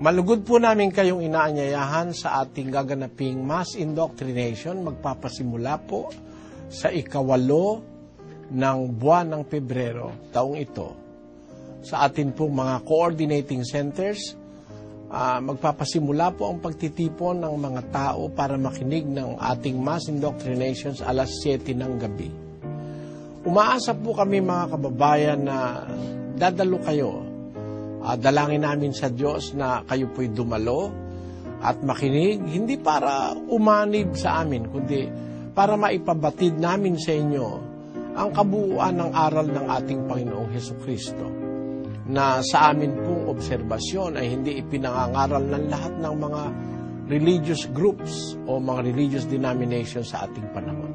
Malugod po namin kayong inaanyayahan sa ating gaganaping mass indoctrination. Magpapasimula po sa ikawalo ng buwan ng Pebrero taong ito. Sa atin pong mga coordinating centers, uh, magpapasimula po ang pagtitipon ng mga tao para makinig ng ating mass indoctrinations alas 7 ng gabi. Umaasa po kami mga kababayan na dadalo kayo Uh, dalangin namin sa Diyos na kayo po'y dumalo at makinig, hindi para umanib sa amin, kundi para maipabatid namin sa inyo ang kabuuan ng aral ng ating Panginoong Heso Kristo na sa amin pong obserbasyon ay hindi ipinangangaral ng lahat ng mga religious groups o mga religious denominations sa ating panahon.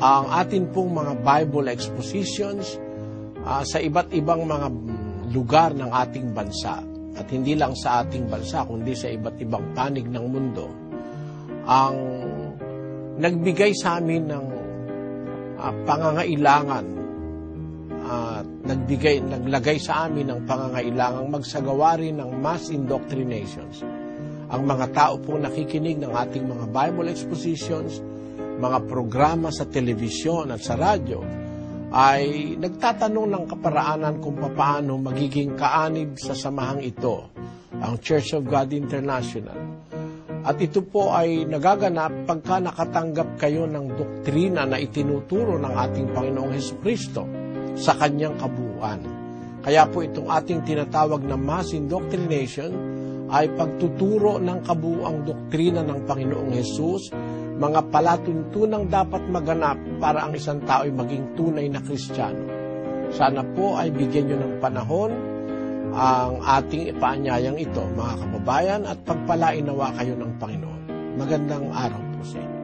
Ang atin pong mga Bible expositions uh, sa iba't ibang mga lugar ng ating bansa at hindi lang sa ating bansa kundi sa iba't ibang panig ng mundo ang nagbigay sa amin ng uh, pangangailangan at uh, nagbigay naglagay sa amin ng pangangailangang magsagawa rin ng mass indoctrinations. Ang mga tao pong nakikinig ng ating mga Bible expositions, mga programa sa telebisyon at sa radyo, ay nagtatanong ng kaparaanan kung paano magiging kaanib sa samahang ito, ang Church of God International. At ito po ay nagaganap pagka nakatanggap kayo ng doktrina na itinuturo ng ating Panginoong Heso Kristo sa kanyang kabuuan. Kaya po itong ating tinatawag na mass indoctrination ay pagtuturo ng kabuuang doktrina ng Panginoong Hesus mga palatuntunang dapat maganap para ang isang tao ay maging tunay na Kristiyano. Sana po ay bigyan nyo ng panahon ang ating ipaanyayang ito, mga kababayan, at pagpalainawa kayo ng Panginoon. Magandang araw po sa inyo.